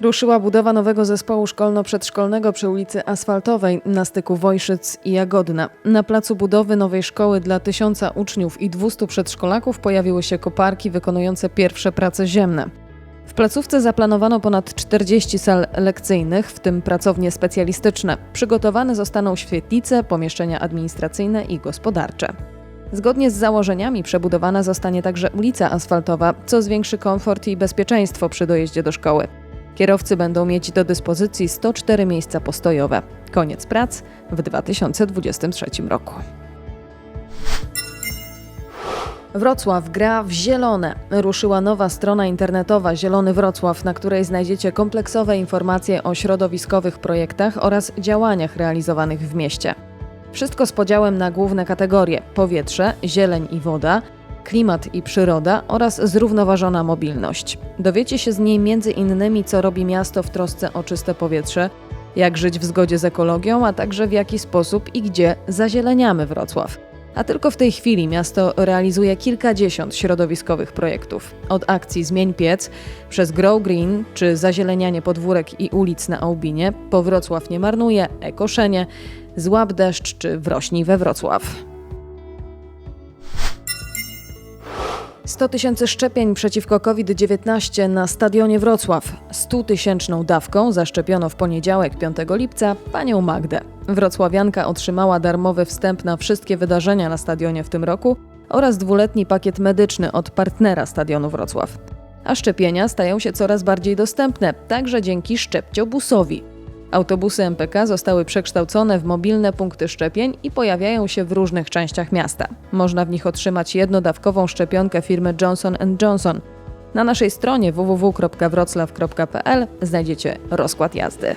Ruszyła budowa nowego zespołu szkolno-przedszkolnego przy ulicy Asfaltowej na styku Wojszyc i Jagodna. Na placu budowy nowej szkoły dla tysiąca uczniów i 200 przedszkolaków pojawiły się koparki wykonujące pierwsze prace ziemne. W placówce zaplanowano ponad 40 sal lekcyjnych, w tym pracownie specjalistyczne. Przygotowane zostaną świetlice, pomieszczenia administracyjne i gospodarcze. Zgodnie z założeniami przebudowana zostanie także ulica asfaltowa, co zwiększy komfort i bezpieczeństwo przy dojeździe do szkoły. Kierowcy będą mieć do dyspozycji 104 miejsca postojowe. Koniec prac w 2023 roku. Wrocław gra w zielone. Ruszyła nowa strona internetowa Zielony Wrocław, na której znajdziecie kompleksowe informacje o środowiskowych projektach oraz działaniach realizowanych w mieście. Wszystko z podziałem na główne kategorie: powietrze, zieleń i woda, klimat i przyroda oraz zrównoważona mobilność. Dowiecie się z niej między innymi, co robi miasto w trosce o czyste powietrze, jak żyć w zgodzie z ekologią, a także w jaki sposób i gdzie zazieleniamy Wrocław. A tylko w tej chwili miasto realizuje kilkadziesiąt środowiskowych projektów. Od akcji Zmień Piec, przez Grow Green czy zazielenianie podwórek i ulic na Aubinie, po Wrocław nie marnuje, ekoszenie, złap deszcz czy wrośnij we Wrocław. 100 tysięcy szczepień przeciwko COVID-19 na stadionie Wrocław. 100 tysięczną dawką zaszczepiono w poniedziałek 5 lipca panią Magdę. Wrocławianka otrzymała darmowy wstęp na wszystkie wydarzenia na stadionie w tym roku oraz dwuletni pakiet medyczny od partnera stadionu Wrocław. A szczepienia stają się coraz bardziej dostępne, także dzięki szczepciobusowi. Autobusy MPK zostały przekształcone w mobilne punkty szczepień i pojawiają się w różnych częściach miasta. Można w nich otrzymać jednodawkową szczepionkę firmy Johnson Johnson. Na naszej stronie www.wroclaw.pl znajdziecie rozkład jazdy.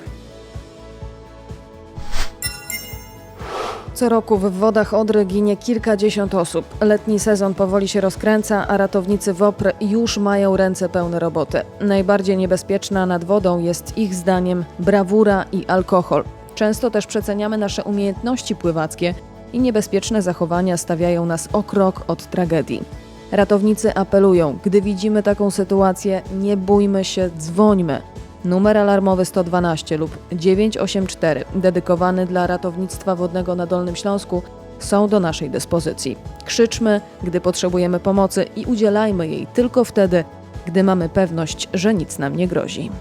Co roku w wodach Odry ginie kilkadziesiąt osób. Letni sezon powoli się rozkręca, a ratownicy WOPR już mają ręce pełne roboty. Najbardziej niebezpieczna nad wodą jest ich zdaniem brawura i alkohol. Często też przeceniamy nasze umiejętności pływackie i niebezpieczne zachowania stawiają nas o krok od tragedii. Ratownicy apelują, gdy widzimy taką sytuację, nie bójmy się, dzwońmy. Numer alarmowy 112 lub 984 dedykowany dla ratownictwa wodnego na Dolnym Śląsku są do naszej dyspozycji. Krzyczmy, gdy potrzebujemy pomocy i udzielajmy jej tylko wtedy, gdy mamy pewność, że nic nam nie grozi.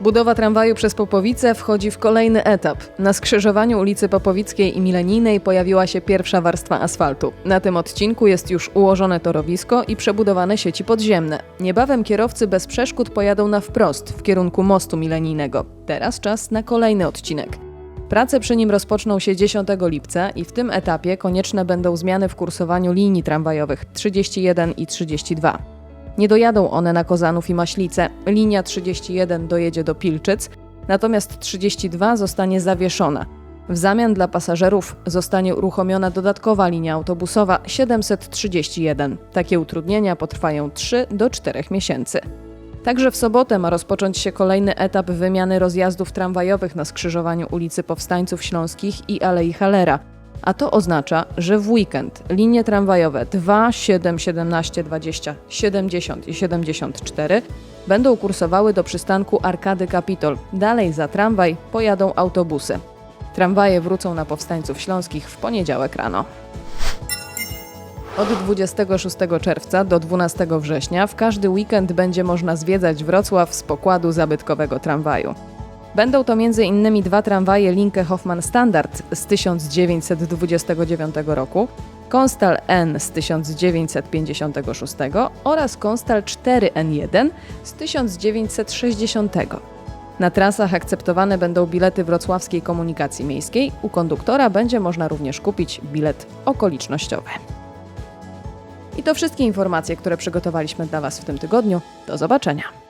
Budowa tramwaju przez Popowice wchodzi w kolejny etap. Na skrzyżowaniu ulicy Popowickiej i Milenijnej pojawiła się pierwsza warstwa asfaltu. Na tym odcinku jest już ułożone torowisko i przebudowane sieci podziemne. Niebawem kierowcy bez przeszkód pojadą na wprost w kierunku mostu milenijnego. Teraz czas na kolejny odcinek. Prace przy nim rozpoczną się 10 lipca i w tym etapie konieczne będą zmiany w kursowaniu linii tramwajowych 31 i 32. Nie dojadą one na Kozanów i Maślice. Linia 31 dojedzie do Pilczyc, natomiast 32 zostanie zawieszona. W zamian dla pasażerów zostanie uruchomiona dodatkowa linia autobusowa 731. Takie utrudnienia potrwają 3 do 4 miesięcy. Także w sobotę ma rozpocząć się kolejny etap wymiany rozjazdów tramwajowych na skrzyżowaniu ulicy Powstańców Śląskich i Alei Halera – a to oznacza, że w weekend linie tramwajowe 2, 7, 17, 20, 70 i 74 będą kursowały do przystanku Arkady Kapitol. Dalej za tramwaj pojadą autobusy. Tramwaje wrócą na powstańców śląskich w poniedziałek rano. Od 26 czerwca do 12 września w każdy weekend będzie można zwiedzać Wrocław z pokładu zabytkowego tramwaju. Będą to m.in. dwa tramwaje Linke Hoffman Standard z 1929 roku, Konstal N z 1956 oraz Konstal 4N1 z 1960. Na trasach akceptowane będą bilety wrocławskiej komunikacji miejskiej. U konduktora będzie można również kupić bilet okolicznościowy. I to wszystkie informacje, które przygotowaliśmy dla Was w tym tygodniu. Do zobaczenia.